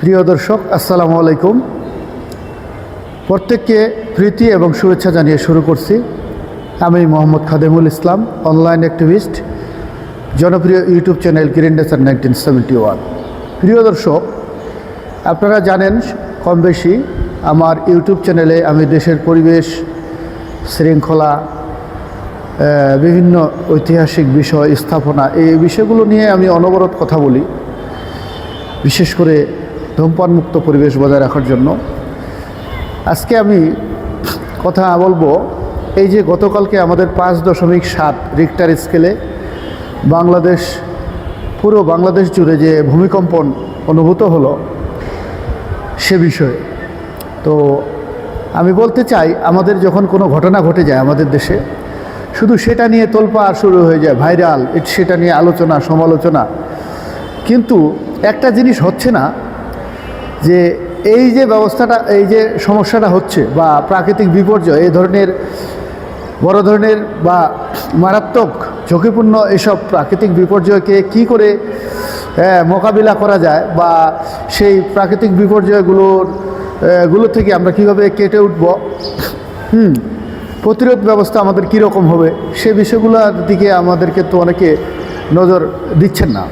প্রিয় দর্শক, আসসালামু আলাইকুম। প্রত্যেককে প্রীতি এবং শুভেচ্ছা জানিয়ে শুরু করছি। আমি মোহাম্মদ খাদেমুল ইসলাম অনলাইন অ্যাক্টিভিস্ট জনপ্রিয় ইউটিউব চ্যানেল গ্রিন ডেসার নাইনটিন সেভেন্টি ওয়ান প্রিয় দর্শক, আপনারা জানেন কম বেশি আমার ইউটিউব চ্যানেলে আমি দেশের পরিবেশ শৃঙ্খলা বিভিন্ন ঐতিহাসিক বিষয় স্থাপনা, এই বিষয়গুলো নিয়ে আমি অনবরত কথা বলি। বিশেষ করে ধূমপান মুক্ত পরিবেশ বজায় রাখার জন্য আজকে আমি কথা বলব এই যে গতকালকে আমাদের পাঁচ দশমিক সাত রিক্টার স্কেলে বাংলাদেশ, পুরো বাংলাদেশ জুড়ে যে ভূমিকম্পন অনুভূত হলো সে বিষয়ে। তো আমি বলতে চাই, আমাদের যখন কোনো ঘটনা ঘটে যায় আমাদের দেশে, শুধু সেটা নিয়ে তোলপাড় শুরু হয়ে যায়, ভাইরাল, সেটা নিয়ে আলোচনা, সমালোচনা। কিন্তু একটা জিনিস হচ্ছে না যে এই যে ব্যবস্থাটা, এই যে সমস্যাটা হচ্ছে বা প্রাকৃতিক বিপর্যয়, এই ধরনের বড় ধরনের বা মারাত্মক ঝুঁকিপূর্ণ এসব প্রাকৃতিক বিপর্যয়কে কি করে মোকাবিলা করা যায় বা সেই প্রাকৃতিক বিপর্যয়গুলোরগুলো থেকে আমরা কীভাবে কেটে উঠব? হুম, প্রতিরোধ ব্যবস্থা আমাদের কীরকম হবে সে বিষয়গুলোর দিকে আমাদেরকে তো অনেকে নজর দিচ্ছেন না।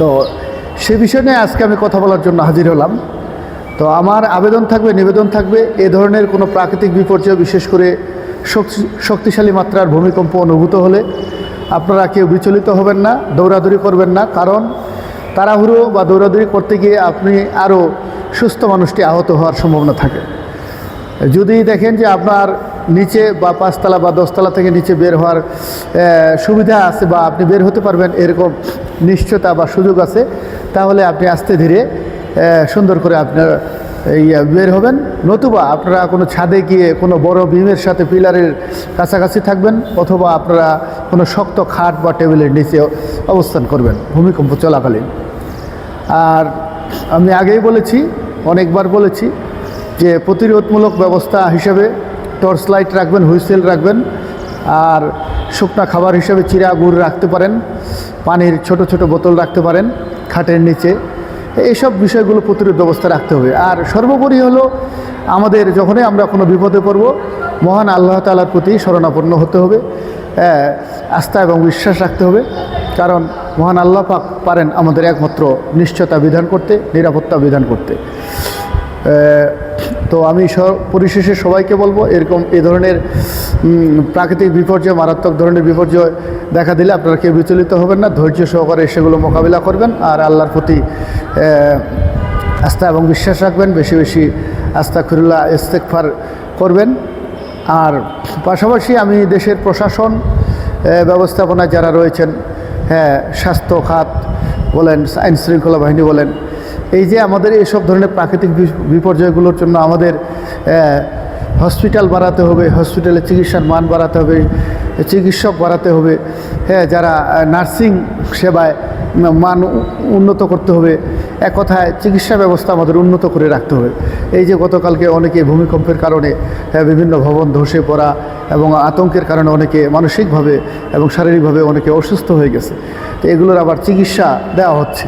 তো সে বিষয় নিয়ে আজকে আমি কথা বলার জন্য হাজির হলাম। তো আমার আবেদন থাকবে, নিবেদন থাকবে এ ধরনের কোনো প্রাকৃতিক বিপর্যয়, বিশেষ করে শক্তিশালী মাত্রার ভূমিকম্প অনুভূত হলে আপনারা কেউ বিচলিত হবেন না, দৌড়াদৌড়ি করবেন না, কারণ তাড়াহুড়ো বা দৌড়াদৌড়ি করতে গিয়ে আপনি আরও সুস্থ মানুষটি আহত হওয়ার সম্ভাবনা থাকে। যদি দেখেন যে আপনার নিচে বা পাঁচতলা বা দশতলা থেকে নিচে বের হওয়ার সুবিধা আছে বা আপনি বের হতে পারবেন, এরকম নিশ্চয়তা বা সুযোগ আছে তাহলে আপনি আস্তে ধীরে সুন্দর করে আপনার আহ, বের হবেন। নতুবা আপনারা কোনো ছাদে গিয়ে কোনো বড় বিমের সাথে পিলারের কাছাকাছি থাকবেন অথবা আপনারা কোনো শক্ত খাট বা টেবিলের নিচে অবস্থান করবেন ভূমিকম্প চলাকালীন। আর আমি আগেই বলেছি অনেকবার বলেছি যে প্রতিরোধমূলক ব্যবস্থা হিসেবে টর্চ লাইট রাখবেন হুইসেল রাখবেন আর শুকনা খাবার হিসেবে চিরা গুড় রাখতে পারেন পানির ছোট ছোট বোতল রাখতে পারেন। খাটের নিচে। এইসব বিষয়গুলো প্রতিরোধ ব্যবস্থা রাখতে হবে। আর সর্বোপরি হলো, আমাদের যখনই আমরা কোনো বিপদে পড়ব, মহান আল্লাহ তালার প্রতি শরণাপন্ন হতে হবে। আস্থা এবং বিশ্বাস রাখতে হবে। কারণ মহান আল্লাহ পাক পারেন আমাদের একমাত্র নিশ্চয়তা বিধান করতে, নিরাপত্তা বিধান করতে। তো আমি স- পরিশেষে সবাইকে বলব, এরকম এ ধরনের প্রাকৃতিক বিপর্যয়, মারাত্মক ধরনের বিপর্যয় দেখা দিলে আপনারা কেউ বিচলিত হবেন না ধৈর্য সহকারে সেগুলো মোকাবিলা করবেন আর আল্লাহর প্রতি আস্থা এবং বিশ্বাস রাখবেন বেশি বেশি আস্থা খুরুল্লাহ ইস্তেকফার করবেন। আর পাশাপাশি আমি দেশের প্রশাসন আহ, ব্যবস্থাপনায় যারা রয়েছেন হ্যাঁ স্বাস্থ্য খাত বলেন আইন শৃঙ্খলা বাহিনী বলেন এই যে আমাদের এইসব ধরনের প্রাকৃতিক বিপর্যয়গুলোর জন্য আমাদের হসপিটাল বাড়াতে হবে হসপিটালে চিকিৎসার মান বাড়াতে হবে চিকিৎসক বাড়াতে হবে হ্যাঁ যারা নার্সিং সেবায় মান উন্নত করতে হবে এক কথায় চিকিৎসা ব্যবস্থা আমাদের উন্নত করে রাখতে হবে। এই যে গতকালকে অনেকে ভূমিকম্পের কারণে হ্যাঁ, বিভিন্ন ভবন ধসে পড়া এবং আতঙ্কের কারণে অনেকে মানসিকভাবে এবং শারীরিকভাবে অনেকে অসুস্থ হয়ে গেছে তো এগুলোর আবার চিকিৎসা দেওয়া হচ্ছে।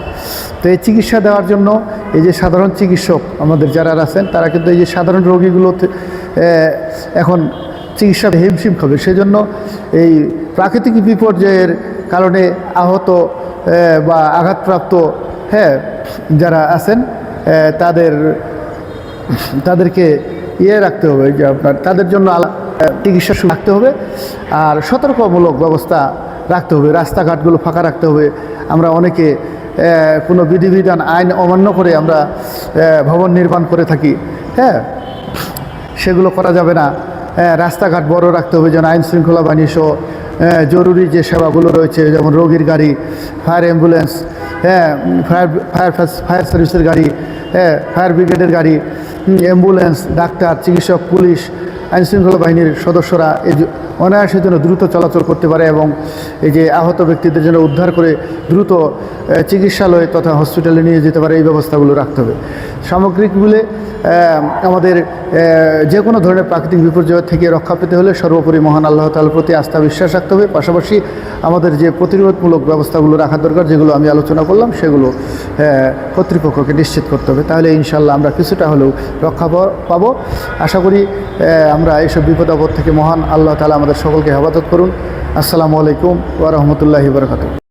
তো এই চিকিৎসা দেওয়ার জন্য এই যে সাধারণ চিকিৎসক আমাদের যারা আছেন তারা কিন্তু এই যে সাধারণ রোগীগুলোতে এখন চিকিৎসা হিমশিম খাবে। সেজন্য এই প্রাকৃতিক বিপর্যয়ের কারণে আহত বা আঘাতপ্রাপ্ত হ্যাঁ যারা আছেন তাদের, তাদেরকে ইয়ে রাখতে হবে, যে আপনার, তাদের জন্য চিকিৎসা রাখতে হবে। আর সতর্কমূলক ব্যবস্থা রাখতে হবে, রাস্তাঘাটগুলো ফাঁকা রাখতে হবে। আমরা অনেকে কোনো বিধিবিধান, আইন অমান্য করে আমরা ভবন নির্মাণ করে থাকি হ্যাঁ? সেগুলো করা যাবে না। রাস্তাঘাট বড় রাখতে হবে যেন আইন শৃঙ্খলা বাহিনী সহ হ্যাঁ, জরুরি যে সেবাগুলো রয়েছে যেমন রোগীর গাড়ি ফায়ার অ্যাম্বুলেন্স হ্যাঁ ফায়ার ফায়ার ফায়ার সার্ভিসের গাড়ি হ্যাঁ ফায়ার ব্রিগেডের গাড়ি অ্যাম্বুলেন্স ডাক্তার চিকিৎসক পুলিশ আইন শৃঙ্খলা বাহিনীর সদস্যরা এই অনায়াসের জন্য দ্রুত চলাচল করতে পারে এবং এই যে আহত ব্যক্তিদের জন্য উদ্ধার করে দ্রুত চিকিৎসালয় তথা হসপিটালে নিয়ে যেতে পারে এই ব্যবস্থাগুলো রাখতে হবে। সামগ্রিক আমাদের যে কোনো ধরনের প্রাকৃতিক বিপর্যয় থেকে রক্ষা পেতে হলে সর্বোপরি মহান আল্লাহ তালার প্রতি আস্থা, বিশ্বাস রাখতে হবে। পাশাপাশি আমাদের যে প্রতিরোধমূলক ব্যবস্থাগুলো রাখা দরকার, যেগুলো আমি আলোচনা করলাম, সেগুলো কর্তৃপক্ষকে নিশ্চিত করতে হবে। তাহলে ইনশাল্লাহ আমরা কিছুটা হলেও রক্ষা পাবো। আশা করি আমরা এইসব বিপদ আপদ থেকে মহান আল্লাহ তালা আমাদের সকলকে হেফাজত করুন। আসসালামু আলাইকুম ওয়া রাহমাতুল্লাহি বারকাতুহু।